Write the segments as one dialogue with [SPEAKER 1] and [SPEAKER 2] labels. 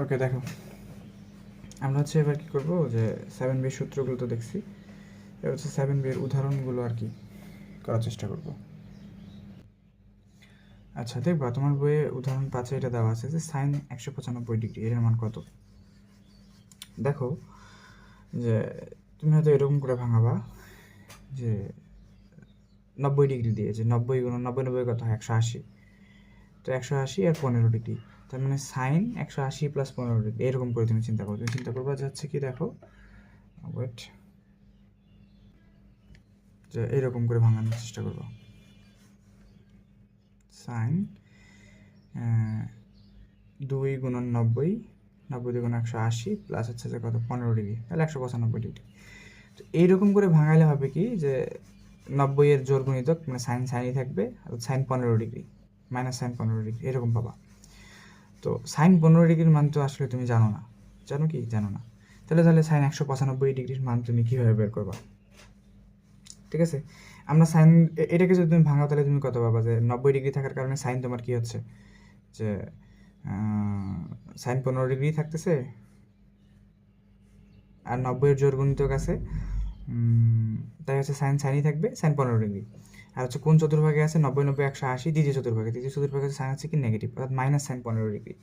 [SPEAKER 1] ওকে দেখো। আমরা হচ্ছে এবার কি করব, যে সেভেন বির সূত্রগুলো তো দেখছি। এবার হচ্ছে সেভেন বির উদাহরণগুলো আর কি করার চেষ্টা করব। আচ্ছা দেখবা তোমার বইয়ে উদাহরণ পাঁচে এটা দেওয়া আছে যে সাইন একশো পঁচানব্বই ডিগ্রি এর মান কত? দেখো, যে তুমি হয়তো এরকম করে ভাঙাবা যে নব্বই ডিগ্রি দিয়ে, যে নব্বই নব্বই নব্বই কত হয়? একশো আশি। তো একশো আশি আর পনেরো ডিগ্রি তার মানে সাইন একশো আশি প্লাস পনেরো ডিগ্রি এরকম করে তুমি চিন্তা করো তুমি চিন্তা করবা যে হচ্ছে কি দেখো? ওয়েট যে এরকম করে ভাঙানোর চেষ্টা করব। সাইন দুই গুণন নব্বই নব্বই দুগুণ একশো আশি প্লাস হচ্ছে যে কত? পনেরো ডিগ্রি তাহলে একশো পঁচানব্বই ডিগ্রি তো এইরকম করে ভাঙালে হবে কি যে নব্বই এর জোর গুণিতক মানে সাইন সাইনই থাকবে, আর সাইন পনেরো ডিগ্রি মাইনাস সাইন পনেরো ডিগ্রি এরকম পাবা। তো সাইন পনেরো ডিগ্রির মান তো আসলে তুমি জানো না। জানো কি? জানো না। তাহলে তাহলে সাইন একশো পঁচানব্বই ডিগ্রির মান তুমি কীভাবে বের করবা? ঠিক আছে? আমরা সাইন এটাকে যদি তুমি ভাঙাও, তাহলে তুমি কত পাবা? যে নব্বই ডিগ্রি থাকার কারণে সাইন তোমার কী হচ্ছে? যে সাইন পনেরো ডিগ্রি থাকতেছে, আর নব্বইয়ের জোর গুণিতক আছে তাই হচ্ছে সাইন সাইনই থাকবে, সাইন পনেরো ডিগ্রি। আর হচ্ছে কোন চতুর্ভাগে আছে? নব্বই নব্বই, একশো আশি, দ্বিতীয় চতুর্ভাগে। দ্বিতীয় চতুর্ভাগে সাইন হচ্ছে কি? নেগেটিভ অর্থাৎ মাইনাস সাইন পনেরো ডিগ্রি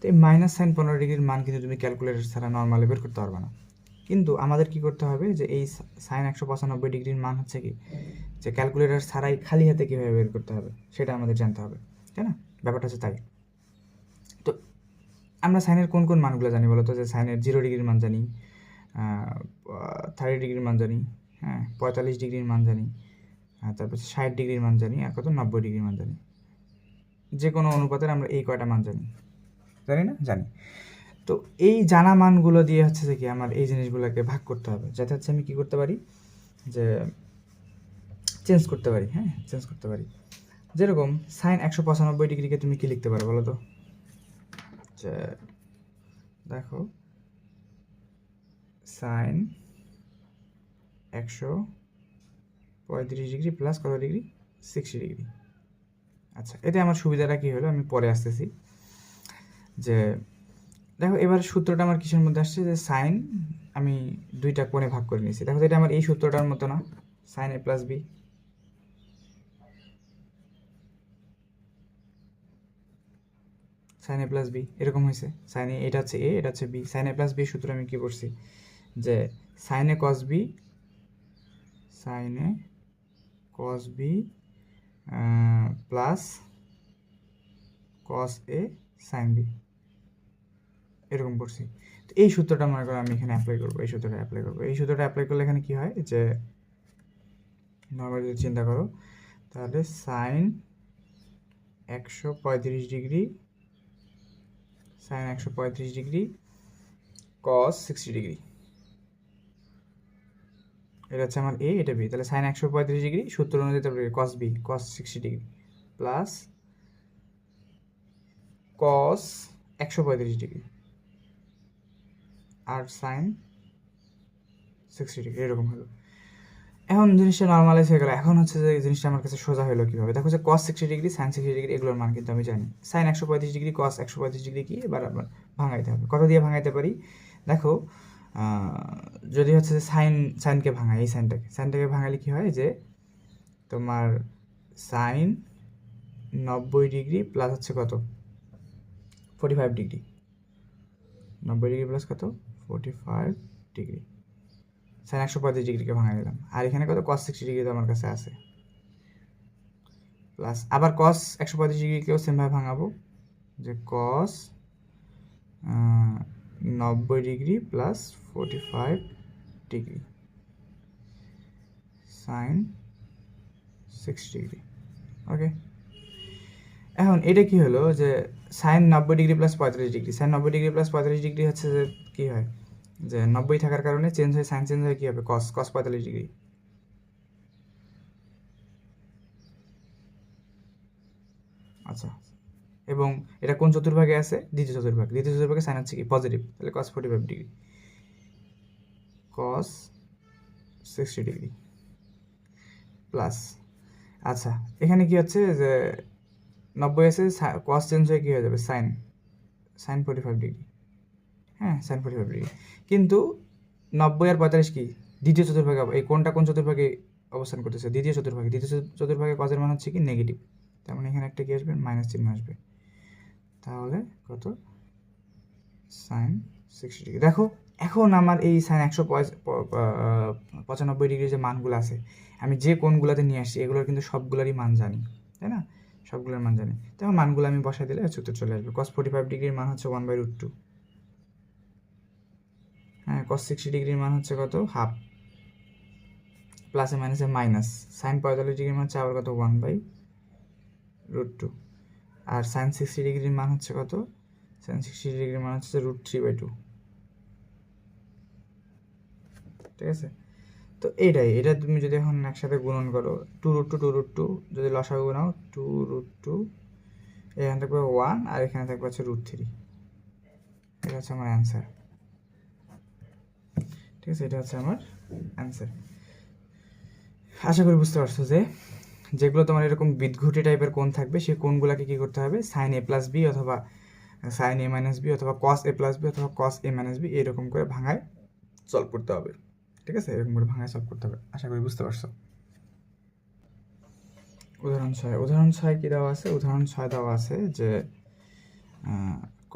[SPEAKER 1] তো এই মাইনাস সাইন পনেরো ডিগ্রির মান কিন্তু তুমি ক্যালকুলেটর ছাড়া নর্মালি বের করতে পারবে না। কিন্তু আমাদের কি করতে হবে যে এই সাইন একশো পঁচানব্বই ডিগ্রির মান হচ্ছে কি? যে ক্যালকুলেটর ছাড়াই খালি হাতে কীভাবে বের করতে হবে? সেটা আমাদের জানতে হবে। তাই না? ব্যাপারটা হচ্ছে তাই। তো আমরা সাইনের কোন কোন মানগুলো জানি বলো তো যে সাইনের জিরো ডিগ্রির মান জানি থার্টি ডিগ্রির মান জানি হ্যাঁ পঁয়তাল্লিশ ডিগ্রির মান জানি তারপর ষাট ডিগ্রির মান জানি, আর কত? নব্বই ডিগ্রির মান জানি। যে কোনো অনুপাতের আমরা এই কয়টা মান জানি। জানি না? জানি। তো এই জানা মানগুলো দিয়ে হচ্ছে যে কি আমার এই জিনিসগুলোকে ভাগ করতে হবে, যাতে হচ্ছে আমি কী করতে পারি? যে চেঞ্জ করতে পারি হ্যাঁ চেঞ্জ করতে পারি। যেরকম সাইন একশো পঁচানব্বই ডিগ্রিকে তুমি কি লিখতে পারো বলো তো? যে দেখো সাইন একশো পঁয়ত্রিশ ডিগ্রি প্লাস কত ডিগ্রি সিক্সটি ডিগ্রি আচ্ছা এতে আমার সুবিধাটা কী হলো? আমি পরে আসতেছি। যে, দেখো, এবার সূত্রটা আমার কিসের মধ্যে আসছে? যে সাইন আমি দুইটা কোণে ভাগ করে নিয়েছি। দেখো এটা আমার এই সূত্রটার মতো না। Sine A plus B sine A plus B এরকম হয়েছে। সাইন এ এটা হচ্ছে এ এটা হচ্ছে B sine A plus B সূত্র আমি কী করছি যে sine A cos B sine A cos B plus cos A sine B এরকম করছি। তো এই সূত্রটা মনে করো আমি এখানে অ্যাপ্লাই করব, এই সূত্রটা অ্যাপ্লাই করব। এই সূত্রটা অ্যাপ্লাই করলে এখানে কি হয়? যে নর্মাল যদি চিন্তা করো, তাহলে সাইন একশো পঁয়ত্রিশ ডিগ্রি সাইন একশো পঁয়ত্রিশ ডিগ্রি কস সিক্সটি ডিগ্রি। এটা হচ্ছে আমার এ এটা বি তাহলে সাইন একশো পঁয়ত্রিশ ডিগ্রি, সূত্র অনুযায়ী cos B cos sixty degree plus cos একশো পঁয়ত্রিশ ডিগ্রি আর সাইন সিক্সটি ডিগ্রি, এরকম হলো। এখন জিনিসটা নর্মালাইজ হয়ে গেল। এখন হচ্ছে যে জিনিসটা আমার কাছে সোজা হলো কীভাবে? দেখো যে cos sixty degree sine sixty degree, এগুলোর মান কিন্তু আমি জানি। সাইন একশো পঁয়ত্রিশ ডিগ্রি কস একশো পঁয়ত্রিশ ডিগ্রি কি? এবার আবার ভাঙাইতে হবে। কত দিয়ে ভাঙাইতে পারি? দেখো যদি হচ্ছে যে সাইন, সাইনকে ভাঙাই এই সাইনটাকে। সাইনটাকে ভাঙালে কী হয় যে তোমার সাইন নব্বই ডিগ্রি প্লাস হচ্ছে কত? Forty five degree. নব্বই ডিগ্রি প্লাস কত? Forty five degree. সাইন একশো পঁয়ত্রিশ ডিগ্রিকে ভাঙাই দিলাম। আর এখানে কত? কস সিক্সটি ডিগ্রি তো আমার কাছে আছে। প্লাস আবার কস একশো পঁয়ত্রিশ ডিগ্রিকেও সেমভাবে ভাঙাবো। যে কস নব্বই degree plus forty five degree. Sine sixty degree. Okay. এখন এটা কি হলো যে সাইন নব্বই ডিগ্রি প্লাস পঁয়ত্রিশ ডিগ্রি। সাইন নব্বই ডিগ্রি প্লাস পঁয়ত্রিশ ডিগ্রি হচ্ছে যে কী হয়? যে নব্বই থাকার কারণে চেঞ্জ হয় সাইন চেঞ্জ হয় কী হবে? কস কস পঁয়তাল্লিশ ডিগ্রি। আচ্ছা। এবং এটা কোন চতুর্ভাগে আছে? দ্বিতীয় চতুর্ভাগ। দ্বিতীয় চতুর্ভাগে সাইন হচ্ছে কি? পজিটিভ তাহলে cos forty five degree cos sixty degree plus আচ্ছা এখানে কি হচ্ছে যে নব্বই আছে কস চেঞ্জ হয়ে কী হয়ে যাবে? Sine sine forty five degree হ্যাঁ সাইন ফোর্টি ফাইভ ডিগ্রি কিন্তু নব্বই আর পঁয়তাল্লিশ কি? দ্বিতীয় চতুর্ভাগে এই কোনটা কোন চতুর্ভাগে অবস্থান করতেছে? দ্বিতীয় চতুর্ভাগে। দ্বিতীয় চতুর্ভাগে কজের মান হচ্ছে কি? নেগেটিভ তার মানে এখানে একটা কি আসবে? মাইনাস চিহ্ন আসবে। তাহলে কত? সাইন সিক্সটি ডিগ্রি দেখো, এখন আমার এই সাইন একশো পঁচানব্বই ডিগ্রি যে মানগুলো আছে, আমি যে কোনগুলোতে নিয়ে আসছি, এগুলোর কিন্তু সবগুলোরই মান জানি, তাই না? সবগুলোর মান জানি। তখন মানগুলো আমি বসাই দিলে সূত্র চলে আসবে। কস ফোর্টি ফাইভ ডিগ্রির মান হচ্ছে ওয়ান বাই রুট টু হ্যাঁ কস সিক্সটি ডিগ্রির মান হচ্ছে কত? হাফ প্লাসে মাইনাসে মাইনাস সাইন পঁয়তাল্লিশ ডিগ্রির মান হচ্ছে আবার কত? ওয়ান বাই রুট টু আর সাইন সিক্সটি ডিগ্রির মান হচ্ছে কত? সাইন সিক্সটি ডিগ্রির মান হচ্ছে রুট থ্রি বাই টু ঠিক আছে? তো এইটাই, এটা তুমি যদি এখন একসাথে গুণন করো two root two two root two যদি লসাগু নাও টু রুট টু এখানে থাকবে ওয়ান আর এখানে থাকবে হচ্ছে রুট থ্রি এটা হচ্ছে আমার অ্যান্সার ঠিক আছে? এটা হচ্ছে আমার অ্যান্সার আশা করি বুঝতে পারছ যে যেগুলো তোমার এরকম বিদঘুটে টাইপের কোণ থাকবে, সেই কোণগুলোকে কী করতে হবে? সাইন এ প্লাস বি অথবা সাইন এ মাইনাস বি অথবা কস এ প্লাস বি অথবা কস এ মাইনাস বি এরকম করে ভাঙায় সলভ করতে হবে। ঠিক আছে? এরকম করে ভাঙায় সলভ করতে হবে। আশা করি বুঝতে পারছ। উদাহরণ ছয়। উদাহরণ ছয় কী দেওয়া আছে? উদাহরণ ছয় দেওয়া আছে যে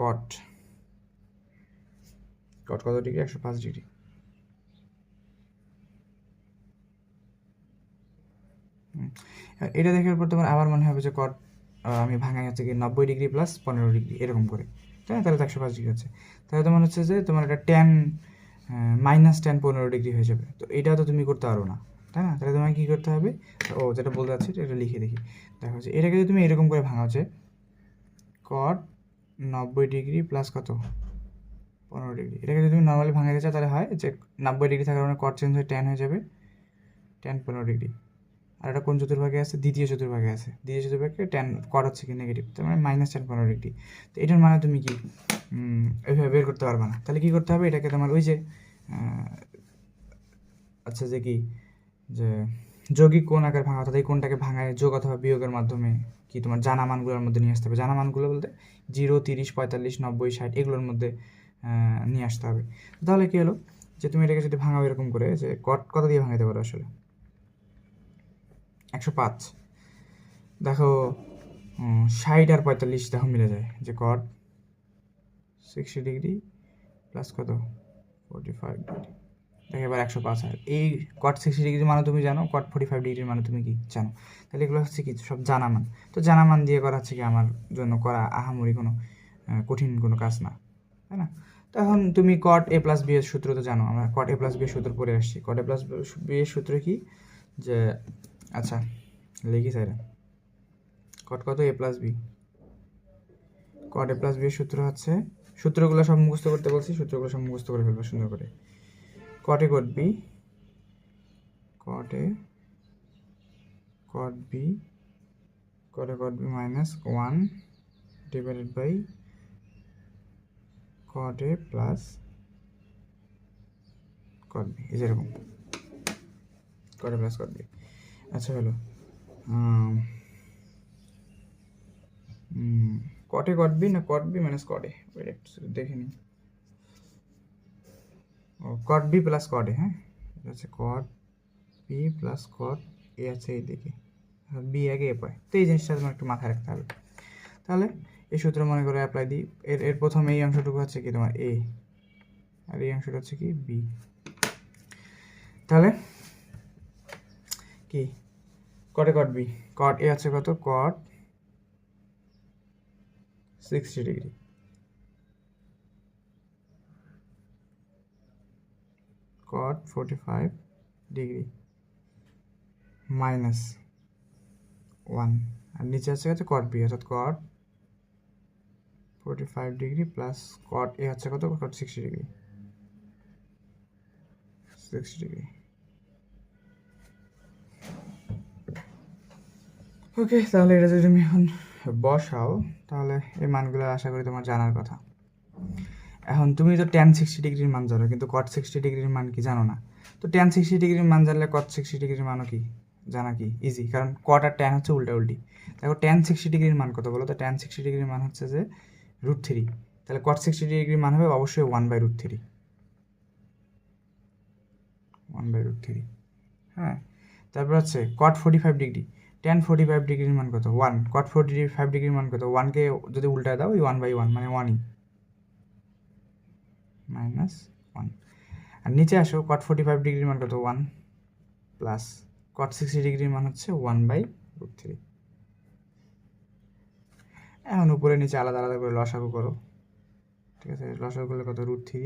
[SPEAKER 1] কট কট কত ডিগ্রি একশো পাঁচ ডিগ্রি হুম। এবার এটা দেখার পর তোমার আবার মনে হবে যে, কট আমি ভাঙাই হচ্ছে কি নব্বই ডিগ্রি প্লাস পনেরো ডিগ্রি, এরকম করে। তাই না? তাহলে তো একশো পাঁচ ডিগ্রি হচ্ছে। তাহলে তোমার হচ্ছে যে, তোমার এটা টেন মাইনাস টেন পনেরো ডিগ্রি হয়ে যাবে। তো এটা তো তুমি করতে পারো না। তাই না? তাহলে তোমাকে কী করতে হবে? ও, যেটা বলতে চাচ্ছি, এটা লিখে দেখি। দেখো যে, এটাকে যদি তুমি এরকম করে ভাঙা হচ্ছে কট নব্বই ডিগ্রি প্লাস কত? পনেরো ডিগ্রি। এটাকে যদি তুমি নর্মালি ভাঙাতে চাও, তাহলে হয় যে, নব্বই ডিগ্রি থাকার কারণে কট চেঞ্জ হয়ে টেন হয়ে যাবে। টেন পনেরো ডিগ্রি। আর এটা কোন চতুর্ভাগে আছে? দ্বিতীয় চতুর্ভাগে আছে। দ্বিতীয় চতুর্ভাগে টেন কট হচ্ছে কি নেগেটিভ তার মানে মাইনাস টেন পনেরো ডিগ্রি তো এটার মানে তুমি কি এইভাবে বের করতে পারবে না। তাহলে কি করতে হবে? এটাকে তোমার ওই যে আচ্ছা যে কি, যে যৌগিক কোন আকার ভাঙা, অর্থাৎ এই কোনটাকে ভাঙায় যোগ অথবা বিয়োগের মাধ্যমে কি তোমার জানা মানগুলোর মধ্যে নিয়ে আসতে হবে। জানা মানগুলো বলতে জিরো তিরিশ, পঁয়তাল্লিশ, নব্বই, ষাট এগুলোর মধ্যে নিয়ে আসতে হবে। তাহলে কি হলো? যে তুমি এটাকে যদি ভাঙাও এরকম করে, যে কত দিয়ে ভাঙাতে পারো আসলে? একশো পাঁচ। দেখো ষাট আর পঁয়তাল্লিশ দেখো মিলে যায়। যে কট সিক্সটি ডিগ্রি প্লাস কত? ফোর্টি ফাইভ ডিগ্রি দেখো, এবার একশো পাঁচ আর এই কট সিক্সটি ডিগ্রি মানে তুমি জানো কট ফোর্টি ফাইভ ডিগ্রির মানে তুমি কি জানো? তাহলে এগুলো হচ্ছে কি? সব জানা মান তো জানা মান দিয়ে করা হচ্ছে কি? আমার জন্য করা আহামরি কোনো কঠিন কোনো কাজ না, তাই না? তো এখন তুমি কট এ প্লাস বি এর সূত্র তো জানো, আমরা কট এ প্লাস বি এর সূত্র পড়ে আসছি। কট এ প্লাস বি এর সূত্র কি? যে আচ্ছা লিখি স্যার কট কত? A plus B cot A plus B সূত্র হচ্ছে, সূত্রগুলো সব মুখস্থ করতে বলছি, সূত্রগুলো সব মুখস্থ করে ফেলব সুন্দর করে। Cot cot B cot cot B cot cot B minus one divided by cot A plus cot B এই যেরকম কট এ প্লাস কট বি আচ্ছা হলো। কটে কট বি না কট বি মাইনাস কটে দেখে নিই। ও কট বি প্লাস কটে হ্যাঁ? এটা হচ্ছে cot B plus cot A আছে এই দিকে। বি আগে এ পায় তো এই জিনিসটা তোমার একটু মাথায় রাখতে হবে। তাহলে এই সূত্র মনে করে অ্যাপ্লাই দিই এর এর প্রথম এই অংশটুকু হচ্ছে কি তোমার এ আর এই অংশটা হচ্ছে কি বি তাহলে কি? কটে কট বি কট এ আছে কত? Cot sixty degree cot forty five degree minus one আর নিচে আছে হচ্ছে কট বি অর্থাৎ cot forty five degree plus cot A হচ্ছে কত? Cot sixty degree sixty degree okay, তাহলে এটা যদি তুমি এখন বসাও, তাহলে এই মানগুলো আশা করি তোমার জানার কথা। এখন তুমি তো টেন সিক্সটি ডিগ্রির মান জানো, কিন্তু কট সিক্সটি ডিগ্রির মান কি জানো না? তো টেন সিক্সটি ডিগ্রির মান জানলে কট সিক্সটি ডিগ্রির মানও কি? জানা কি? ইজি কারণ কট আর টেন হচ্ছে উল্টা উল্টি দেখো টেন সিক্সটি ডিগ্রির মান কত বলো? তো টেন সিক্সটি ডিগ্রির মান হচ্ছে যে রুট থ্রি তাহলে কট সিক্সটি ডিগ্রির মান হবে অবশ্যই one by root three one by root three হ্যাঁ তারপর হচ্ছে cot forty five degree ten forty five ডিগ্রির মান কত? ওয়ান কট ফোর্টি ফাইভ ডিগ্রির মান কত? ওয়ানকে যদি উল্টায় দাও ওই ওয়ান বাই ওয়ান মানে ওয়ানই মাইনাস ওয়ান আর নিচে আসো কট ফোর্টি ফাইভ ডিগ্রির মান কত? ওয়ান প্লাস কট সিক্সটি ডিগ্রির মান হচ্ছে ওয়ান বাই রুট থ্রি এখন উপরে নিচে আলাদা আলাদা করে লসাগু করো। ঠিক আছে, লসাগু করলে কত? রুট থ্রি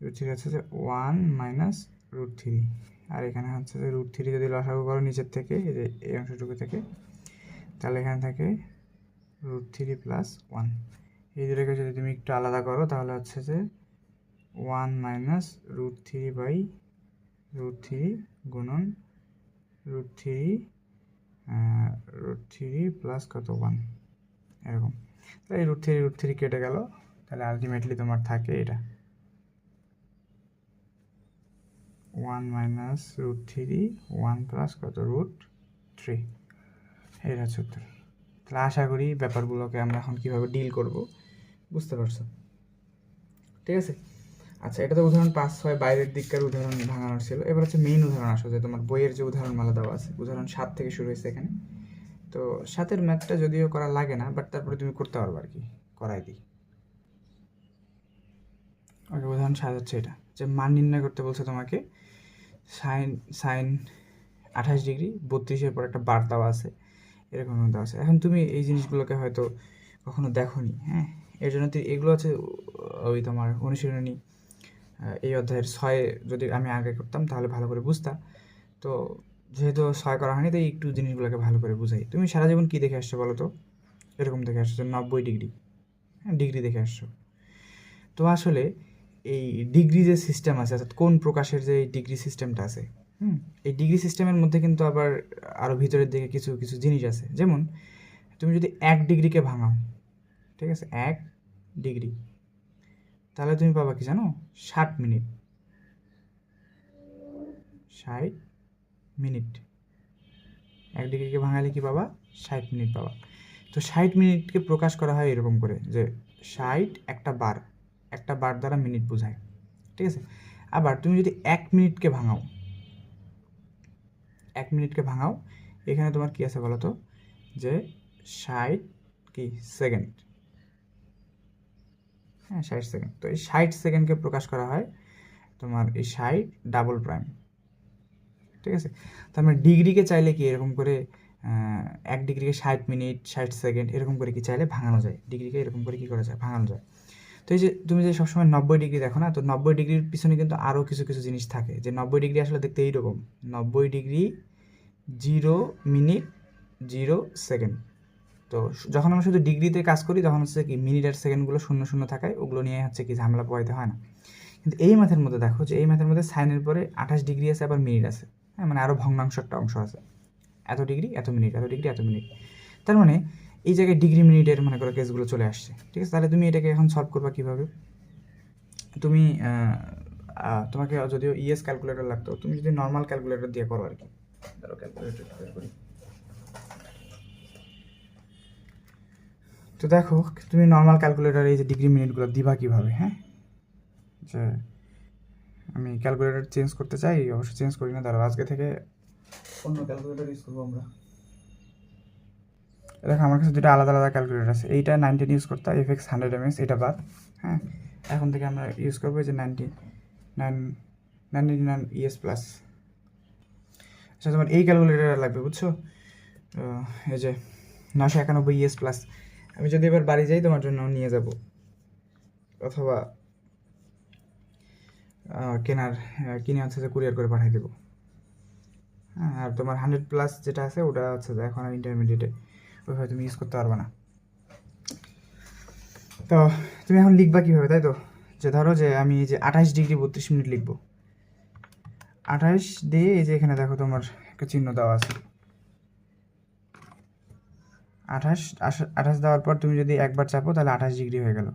[SPEAKER 1] রুট থ্রি হচ্ছে ওয়ান মাইনাস রুট থ্রি আর এখানে হচ্ছে যে রুট থ্রি যদি লসাগু করো নিচের থেকে, এই যে এই অংশটুকু থেকে, তাহলে এখানে থাকে রুট থ্রি প্লাস ওয়ান এই দুটোকে যদি তুমি একটু আলাদা করো, তাহলে হচ্ছে যে one minus root three by root three গুণন root three root three plus কত? ওয়ান এরকম। তাহলে এই রুট থ্রি রুট থ্রি কেটে গেল। তাহলে আলটিমেটলি তোমার থাকে এটা। One minus root three one plus কত? রুট থ্রি এটা হচ্ছে উত্তর। তাহলে আশা করি ব্যাপারগুলোকে আমরা এখন কীভাবে ডিল করব বুঝতে পারছ? ঠিক আছে? আচ্ছা এটা তো উদাহরণ পাঁচ ছয় বাইরের দিককার উদাহরণ ভাঙানোর ছিল। এবার হচ্ছে মেইন উদাহরণ আসো, যে তোমার বইয়ের যে উদাহরণমালা দেওয়া আছে, উদাহরণ সাত থেকে শুরু হয়েছে এখানে। তো সাতের ম্যাথটা যদিও করা লাগে না বাট তারপরে তুমি করতে পারবে আর কি, করাই দিই। ওকে, উদাহরণ সাত এটা। যে মান নির্ণয় করতে বলছে তোমাকে সাইন সাইন আঠাশ ডিগ্রি, বত্রিশের পর একটা বার দেওয়া আছে, এরকম দেওয়া আছে। এখন তুমি এই জিনিসগুলোকে হয়তো কখনো দেখোনি হ্যাঁ? এর জন্য এগুলো আছে ওই তোমার অনুশীলনী এই অধ্যায়ের ছয় যদি আমি আগে করতাম, তাহলে ভালো করে বুঝতাম তো যেহেতু ছয় করা হয়নি, তাই একটু জিনিসগুলোকে ভালো করে বুঝাই। তুমি সারা জীবন কী দেখে আসছো বলো তো? এরকম দেখে আসছো, নব্বই ডিগ্রি হ্যাঁ ডিগ্রি দেখে আসছো। তো আসলে এই ডিগ্রি যে সিস্টেম আছে অর্থাৎ কোন প্রকাশের যে ডিগ্রি সিস্টেমটা আছে হুম। এই ডিগ্রি সিস্টেমের মধ্যে কিন্তু আবার আরও ভিতরের দিকে কিছু কিছু জিনিস আছে। যেমন তুমি যদি এক ডিগ্রিকে ভাঙাও ঠিক আছে? এক ডিগ্রি তাহলে তুমি পাবা কি জানো? ষাট মিনিট ষাট মিনিট এক ডিগ্রিকে ভাঙালে কি পাবা? ষাট মিনিট পাবা। তো ষাট মিনিটকে প্রকাশ করা হয় এরকম করে যে ষাট একটা বার। একটা বার দ্বারা মিনিট বোঝায়, ঠিক আছে? আবার তুমি যদি এক মিনিটকে ভাঙাও, এক মিনিটকে ভাঙাও, এখানে তোমার কি আছে বলো তো যে ষাট কি? সেকেন্ড। হ্যাঁ ষাট সেকেন্ড। তো এই ষাট সেকেন্ডকে প্রকাশ করা হয় তোমার এই ষাট ডাবল প্রাইম, ঠিক আছে? তার মানে ডিগ্রিকে চাইলে কি এরকম করে এক ডিগ্রিকে ষাট মিনিট, ষাট সেকেন্ড এরকম করে কি চাইলে ভাঙানো যায়? ডিগ্রিকে এরকম করে কি করা যায়? ভাঙানো যায়। তো এই যে তুমি যে সবসময় নব্বই ডিগ্রি দেখো না, তো নব্বই ডিগ্রির পিছনে কিন্তু আরও কিছু কিছু জিনিস থাকে। যে নব্বই ডিগ্রি আসলে দেখতে এইরকম। নব্বই degree zero minute zero second. তো যখন আমরা শুধু ডিগ্রিতে কাজ করি, তখন হচ্ছে কি মিনিট আর সেকেন্ডগুলো শূন্য শূন্য থাকায় ওগুলো নিয়ে হচ্ছে কি ঝামেলা পোহাইতে হয় না। কিন্তু এই ম্যাথের মধ্যে দেখো যে এই ম্যাথের মধ্যে সাইনের পরে আঠাশ ডিগ্রি আছে, আবার মিনিট আছে। হ্যাঁ মানে আরও ভগ্নাংশ একটা অংশ আছে। এত ডিগ্রি, এত মিনিট, এত ডিগ্রি, এত মিনিট। তার মানে এই জায়গায় ডিগ্রি মিনিটের মনে করো কেসগুলো চলে আসছে। ঠিক আছে? তাহলে তুমি এটাকে এখন সলভ করবা কীভাবে? তুমি তোমাকে যদিও ইএস ক্যালকুলেটর লাগতো, তুমি যদি নর্মাল ক্যালকুলেটর দিয়ে করো আর কি। ধরো ক্যালকুলেটর করি। তো দেখো, তুমি নর্মাল ক্যালকুলেটর এই যে ডিগ্রি মিনিটগুলো দিবা কীভাবে হ্যাঁ? যে আমি ক্যালকুলেটর চেঞ্জ করতে চাই, অবশ্যই চেঞ্জ করি না। দাঁড়াও আজকে থেকে অন্য ক্যালকুলেটর ইউজ করব আমরা। দেখো, আমার কাছে দুটো আলাদা আলাদা ক্যালকুলেটর আছে। এইটা নাইনটিন ইউজ করতে এফ এক্স হান্ড্রেড এম এটা বাদ হ্যাঁ? এখন থেকে আমরা ইউজ করব যে ninety nine ninety nine ES plus আচ্ছা তোমার এই ক্যালকুলেটর লাগবে, বুঝছ? এই যে নশো একানব্বই ইএস প্লাস আমি যদি এবার বাড়ি যাই, তোমার জন্য নিয়ে যাব। অথবা কেনার কিনে হচ্ছে যে কুরিয়ার করে পাঠিয়ে দেবো। হ্যাঁ আর তোমার হান্ড্রেড প্লাস যেটা আছে, ওটা হচ্ছে এখন ইন্টারমিডিয়েটে ওইভাবে তুমি ইউজ করতে পারবে না। তো তুমি এখন লিখবা কীভাবে, তাই তো? যে ধরো যে আমি এই যে আঠাশ ডিগ্রি বত্রিশ মিনিট লিখব। আঠাশ দিয়ে এই যে এখানে দেখো তোমার একটা চিহ্ন দেওয়া আছে। আঠাশ আঠাশ দেওয়ার পর তুমি যদি একবার চাপো তাহলে আঠাশ ডিগ্রি হয়ে গেল।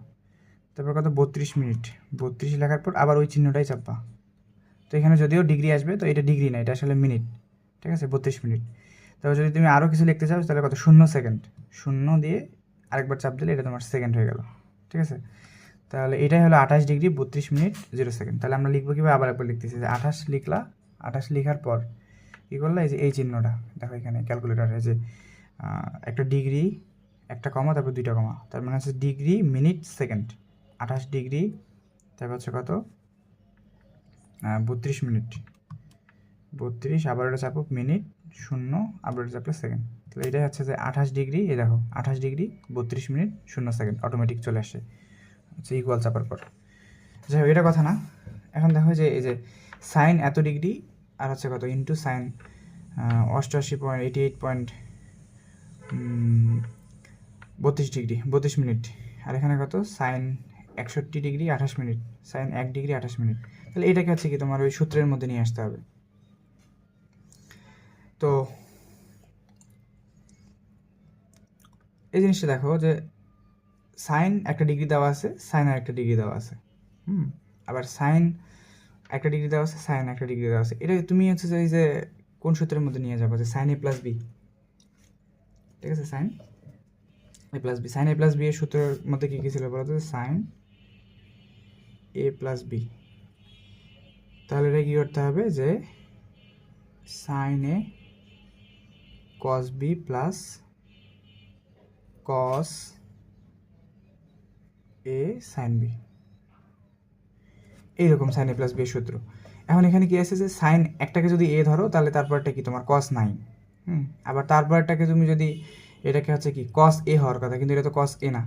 [SPEAKER 1] তারপর কত? বত্রিশ মিনিট। বত্রিশ লেখার পর আবার ওই চিহ্নটাই চাপবা। তো এখানে যদিও ডিগ্রি আসবে, তো এটা ডিগ্রি না, এটা আসলে মিনিট। ঠিক আছে? বত্রিশ মিনিট। তবে যদি তুমি আরও কিছু লিখতে চাও, তাহলে কত? শূন্য সেকেন্ড শূন্য দিয়ে আরেকবার চাপ দিলে এটা তোমার সেকেন্ড হয়ে গেল। ঠিক আছে? তাহলে এটাই হলো আঠাশ ডিগ্রি বত্রিশ মিনিট জিরো সেকেন্ড তাহলে আমরা লিখব কীভাবে? আবার একবার লিখতেছি। যে আঠাশ লিখলা, আঠাশ লিখার পর কী করলা? এই যে এই চিহ্নটা। দেখো এখানে ক্যালকুলেটারে যে একটা ডিগ্রি, একটা কমা, তারপর দুইটা কমা। তার মানে হচ্ছে ডিগ্রি মিনিট সেকেন্ড আঠাশ ডিগ্রি, তারপর হচ্ছে কত? বত্রিশ মিনিট। বত্রিশ, আবার এটা চাপো, মিনিট শূন্য আপডেট চাপলে সেকেন্ড তাহলে এটাই হচ্ছে যে আঠাশ ডিগ্রি, এই দেখো, আঠাশ ডিগ্রি, বত্রিশ মিনিট, শূন্য সেকেন্ড অটোমেটিক চলে আসে। হচ্ছে ইকুয়াল চাপার পর। যাই হোক, এটা কথা না। এখন দেখো যে এই যে সাইন এত ডিগ্রি, আর হচ্ছে কত? ইন্টু সাইন অষ্টআশি পয়েন্ট এইটি এইট পয়েন্ট বত্রিশ ডিগ্রি, বত্রিশ মিনিট। আর এখানে কত? সাইন একষট্টি ডিগ্রি, আঠাশ মিনিট। সাইন এক ডিগ্রি, আঠাশ মিনিট। তাহলে এটাকে হচ্ছে কি তোমার ওই সূত্রের মধ্যে নিয়ে আসতে হবে। তো এই জিনিসটা দেখো যে সাইন একটা ডিগ্রি দেওয়া আছে, সাইন আর একটা ডিগ্রি দেওয়া আছে। হুম, আবার সাইন একটা ডিগ্রি দেওয়া আছে, সাইন একটা ডিগ্রি দেওয়া আছে। এটা তুমি হচ্ছে এই যে কোন সূত্রের মধ্যে নিয়ে যাব যে সাইন এ প্লাস বি? ঠিক আছে, sine A plus B. Sine A plus B এর সূত্রের মধ্যে কী কী ছিল বলো তো সাইন এ প্লাস বি। তাহলে এটা কী করতে হবে যে sine A cos B plus cos A sine B এইরকম সাইন এ প্লাস বি সূত্র। এখন এখানে কি আছে যে সাইন একটাকে যদি এ ধরো, তাহলে তারপরটা কি তোমার কস নাই হুম, আবার তারপরটাকে তুমি যদি এটাকে হচ্ছে কি কস এ হওয়ার কথা, কিন্তু এটা তো কস এ না।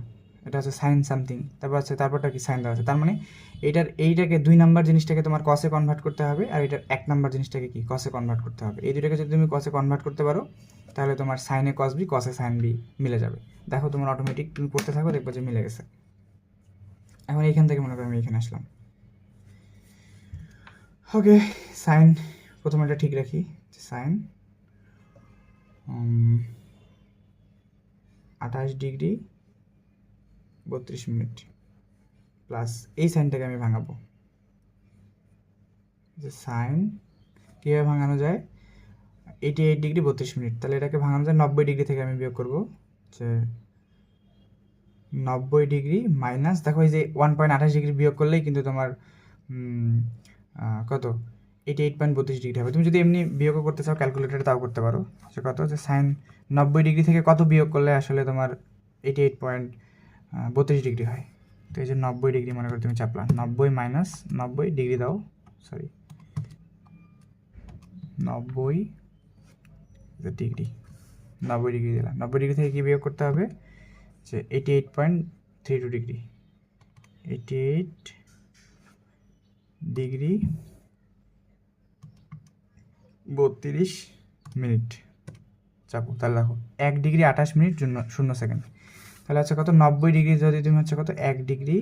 [SPEAKER 1] এটা হচ্ছে সাইন সামথিং। তারপর হচ্ছে, তারপরটা কি? সাইন দেওয়া আছে। তার মানে এইটার এইটাকে দুই নাম্বার জিনিসটাকে তোমার কসে কনভার্ট করতে হবে আর এটার এক নাম্বার জিনিসটাকে কি? কসে কনভার্ট করতে হবে। এই দুটাকে যদি তুমি কসে কনভার্ট করতে পারো, তাহলে তোমার সাইনে কস বি কসে সাইন বি মিলে যাবে। দেখো তোমার অটোমেটিক তুমি পড়তে থাকো, দেখব যে মিলে গেছে। এখন এইখান থেকে মনে করো আমি এখানে আসলাম। ওকে সাইন প্রথমে এটা ঠিক রাখি সাইন আঠাশ ডিগ্রি বত্রিশ মিনিট। প্লাস এই সাইনটাকে আমি ভাঙাবো। যে সাইন কীভাবে ভাঙানো যায়? এইটি এইট ডিগ্রি বত্রিশ মিনিট। তাহলে এটাকে ভাঙানো যায় নব্বই ডিগ্রি থেকে আমি বিয়োগ করব। যে নব্বই ডিগ্রি মাইনাস দেখো এই যে ওয়ান পয়েন্ট আঠাশ ডিগ্রি বিয়োগ করলেই কিন্তু তোমার কত? এইটি এইট পয়েন্ট বত্রিশ ডিগ্রি হবে। তুমি যদি এমনি বিয়োগও করতে চাও ক্যালকুলেটারে তাও করতে পারো। সে কত? যে সাইন নব্বই ডিগ্রি থেকে কত বিয়োগ করলে আসলে তোমার এইটি এইট পয়েন্ট বত্রিশ ডিগ্রি হয়। তো এই যে নব্বই ডিগ্রি মনে করো তুমি চাপলা। নব্বই মাইনাস নব্বই ডিগ্রি দাও সরি নব্বই ডিগ্রি নব্বই ডিগ্রি দিলাম। নব্বই ডিগ্রি থেকে কী বিয়োগ করতে হবে? যে eighty eight point three two degree eighty eight degree বত্রিশ মিনিট। চাপো, তাহলে দেখো, এক ডিগ্রি আঠাশ মিনিট শূন্য সেকেন্ড। তাহলে হচ্ছে কত? নব্বই ডিগ্রি যদি তুমি হচ্ছে কত? এক ডিগ্রি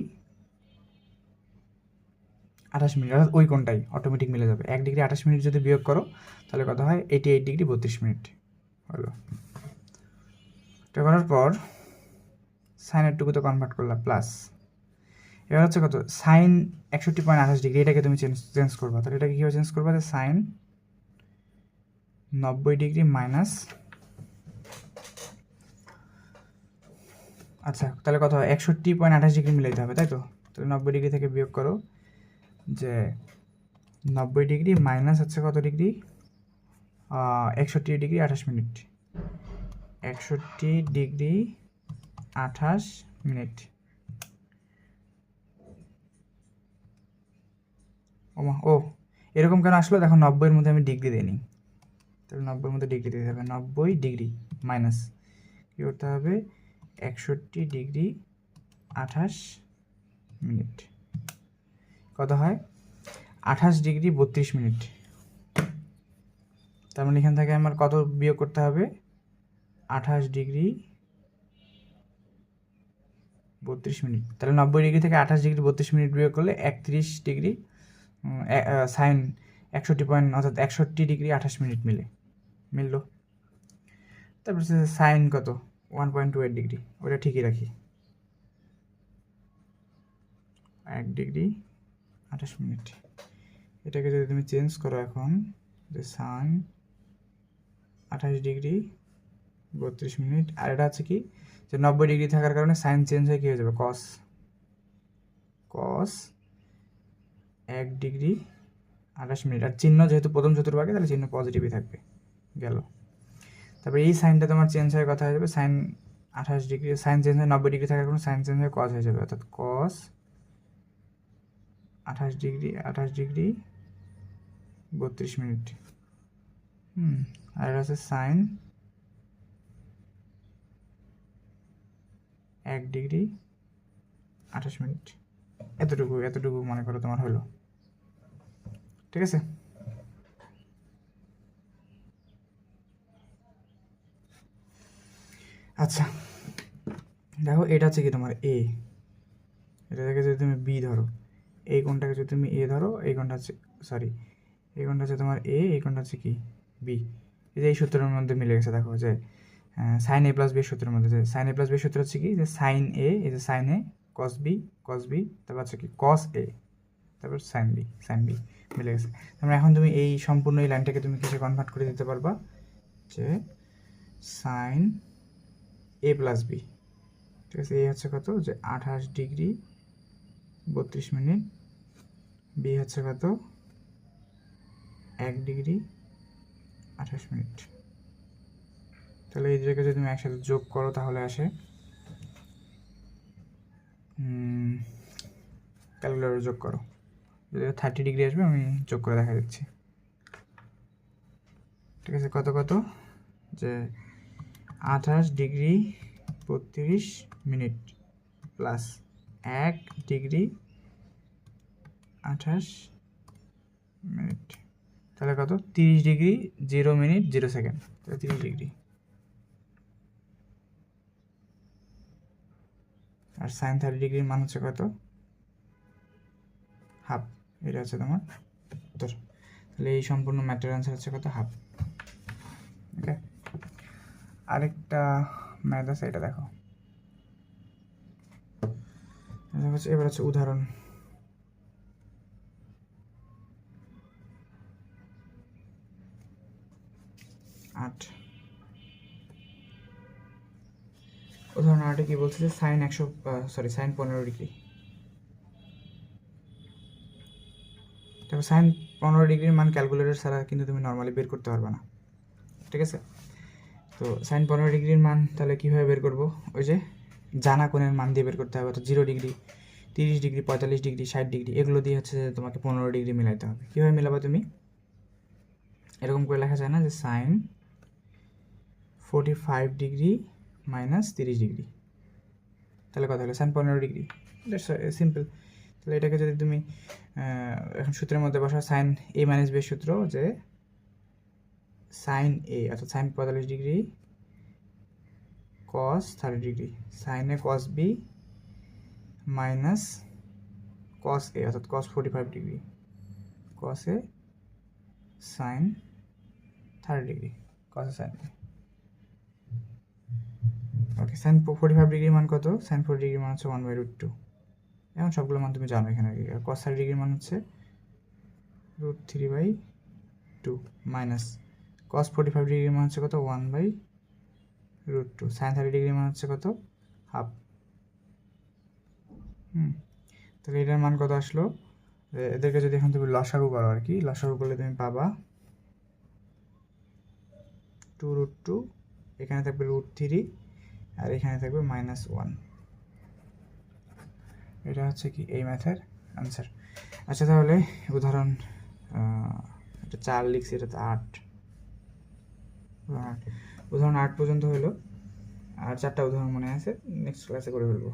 [SPEAKER 1] আঠাশ মিনিট, অর্থাৎ ওই কোনটাই অটোমেটিক মিলে যাবে। এক ডিগ্রি আঠাশ মিনিট যদি বিয়োগ করো, তাহলে কত হয়? এইটি এইট ডিগ্রি বত্রিশ মিনিট হলো। এটা করার পর সাইনের টুকুতে কনভার্ট করলাম প্লাস এবার হচ্ছে কত? সাইন একষট্টি পয়েন্ট আঠাশ ডিগ্রি, এটাকে তুমি চেঞ্জ চেঞ্জ করবা। তাহলে এটাকে কীভাবে চেঞ্জ করবা যে সাইন নব্বই ডিগ্রি মাইনাস আচ্ছা তাহলে কত একষট্টি পয়েন্ট আঠাশ ডিগ্রি মিলাইতে হবে, তাই তো? তাহলে নব্বই ডিগ্রি থেকে বিয়োগ করো যে নব্বই ডিগ্রি মাইনাস হচ্ছে কত ডিগ্রি? একষট্টি ডিগ্রি আঠাশ মিনিট। একষট্টি ডিগ্রি আঠাশ মিনিট। ও, এরকম কেন আসলো? দেখো, নব্বইয়ের মধ্যে আমি ডিগ্রি দিই দিইনি। তাহলে নব্বইয়ের মধ্যে ডিগ্রি দিতে হবে, নব্বই ডিগ্রি মাইনাস। কী করতে হবে? একষট্টি ডিগ্রি আঠাশ মিনিট। কত হয়? আঠাশ ডিগ্রি বত্রিশ মিনিট। তার মানে এখান থেকে আমার কত বিয়োগ করতে হবে? আঠাশ ডিগ্রি বত্রিশ মিনিট। তাহলে নব্বই ডিগ্রি থেকে আঠাশ ডিগ্রি বত্রিশ মিনিট বিয়োগ করলে একত্রিশ ডিগ্রি সাইন একষট্টি পয়েন্ট, অর্থাৎ একষট্টি ডিগ্রি আঠাশ মিনিট মিলে, মিললো। তারপর সাইন কত? One point two eight degree ওটা ঠিকই রাখি। এক ডিগ্রি আঠাশ মিনিট। এটাকে যদি তুমি চেঞ্জ করো এখন, যে সান আঠাশ ডিগ্রি বত্রিশ মিনিট। আর এটা হচ্ছে কি, যে নব্বই ডিগ্রি থাকার কারণে সাইন চেঞ্জ হয়ে কী হয়ে যাবে? কস কস এক ডিগ্রি আঠাশ মিনিট। আর চিহ্ন যেহেতু প্রথম চতুর্ভাগে, তাহলে চিহ্ন পজিটিভই থাকবে। গেল। তারপরে এই সাইনটা তোমার চেঞ্জ হয়ে কথা হয়ে যাবে, সাইন আঠাশ ডিগ্রি, সাইন চেঞ্জ হয়ে নব্বই ডিগ্রি থাকার কোনো সাইন চেঞ্জ হয়ে কস হয়ে যাবে, অর্থাৎ কস আঠাশ ডিগ্রি আঠাশ ডিগ্রি বত্রিশ মিনিট। হুম, আর হচ্ছে সাইন এক ডিগ্রি আঠাশ মিনিট। এতটুকু এতটুকু মনে করো তোমার হলো। ঠিক আছে? আচ্ছা দেখো এটা হচ্ছে কি তোমার এ এটা থেকে যদি তুমি বি ধরো, এই কোনটাকে যদি তুমি এ ধরো, এই কোণটা হচ্ছে সরি এই কোণটা হচ্ছে তোমার এ এই কোণটা হচ্ছে কি? বি এই যে এই সূত্রের মধ্যে মিলে গেছে, দেখো যে সাইন এ প্লাস বি সূত্রের মধ্যে, যে সাইন এ প্লাস বি সূত্র হচ্ছে কি? যে সাইন এ এই যে sine A cos B cos B তারপর হচ্ছে কি? কস এ তারপর সাইন বি সাইন বি মিলে গেছে। তারপরে এখন তুমি এই সম্পূর্ণ এই লাইনটাকে তুমি কিসে কনভার্ট করে দিতে পারবা? যে সাইন এ প্লাস বি ঠিক আছে এই হচ্ছে কত? যে আঠাশ ডিগ্রি বত্রিশ মিনিট। বি হচ্ছে কত? এক ডিগ্রি আঠাশ মিনিট। তাহলে এই দুটোকে যদি তুমি একসাথে যোগ করো, তাহলে আসে ক্যালকুলেটর যোগ করো। যদি থার্টি ডিগ্রি আসবে, আমি যোগ করে দেখা দিচ্ছি। ঠিক আছে, কত কত? যে আঠাশ ডিগ্রি বত্রিশ মিনিট প্লাস এক ডিগ্রি আঠাশ মিনিট। তাহলে কত? তিরিশ degree zero minute zero second. তাহলে তিরিশ ডিগ্রি। আর সাইন থার্টি ডিগ্রির মান হচ্ছে কত? হাফ। এটা হচ্ছে তোমার উত্তর। তাহলে এই সম্পূর্ণ ম্যাটের অ্যান্সার হচ্ছে কত? হাফ। ওকে? আরেকটা ম্যাথ আছে, এটা দেখো। এবার হচ্ছে উদাহরণ। আট। উদাহরণ আটে কি বলছে যে সাইন একশো সরি সাইন পনেরো ডিগ্রি। দেখো সাইন পনেরো ডিগ্রির মান ক্যালকুলেটর ছাড়া কিন্তু তুমি নর্মালি বের করতে পারবে না। ঠিক আছে? তো সাইন পনেরো ডিগ্রির মান তাহলে কীভাবে বের করব? ওই যে জানা কোণের মান দিয়ে বের করতে হবে, অর্থাৎ জিরো ডিগ্রি তিরিশ ডিগ্রি পঁয়তাল্লিশ ডিগ্রি ষাট ডিগ্রি এগুলো দিয়ে হচ্ছে যে তোমাকে পনেরো ডিগ্রি মিলাইতে হবে। কীভাবে মিলাবে তুমি? এরকম করে লেখা যায় না যে sine forty five degree minus তিরিশ ডিগ্রি তাহলে কথা হলো সাইন পনেরো ডিগ্রি সিম্পল তাহলে এটাকে যদি তুমি এখন সূত্রের মধ্যে বসা সাইন এ মাইনাস বি সূত্র যে সাইন এ অর্থাৎ সাইন পঁয়তাল্লিশ ডিগ্রি কস থার্টি ডিগ্রি সাইনে cos B minus cos A অর্থাৎ cos forty five degree cos A sine thirty degree cos A sine okay sine forty five ডিগ্রির মান কত? Sign forty ডিগ্রির মান হচ্ছে ওয়ান বাই রুট টু এখন সবগুলো মান তুমি জানো এখানে। আর কস থার্টি ডিগ্রির মান হচ্ছে root three by two minus cos forty five ডিগ্রির মান হচ্ছে কত? One by root two sine thirty ডিগ্রির মান হচ্ছে কত? Half hmm. তাহলে এটার মান কত আসলো? এদেরকে যদি এখন তুমি লসাগু করো আর কি, লসাগু করলে তুমি পাবা টু রুট টু এখানে থাকবে রুট থ্রি আর এখানে থাকবে মাইনাস ওয়ান এটা হচ্ছে কি এই ম্যাথের আনসার আচ্ছা তাহলে উদাহরণ এটা চার লিখছি, এটা তো আট। উদাহরণ আট পর্যন্ত হলো আর চারটা উদাহরণ মনে আছে নেক্সট ক্লাসে করে ফেলব।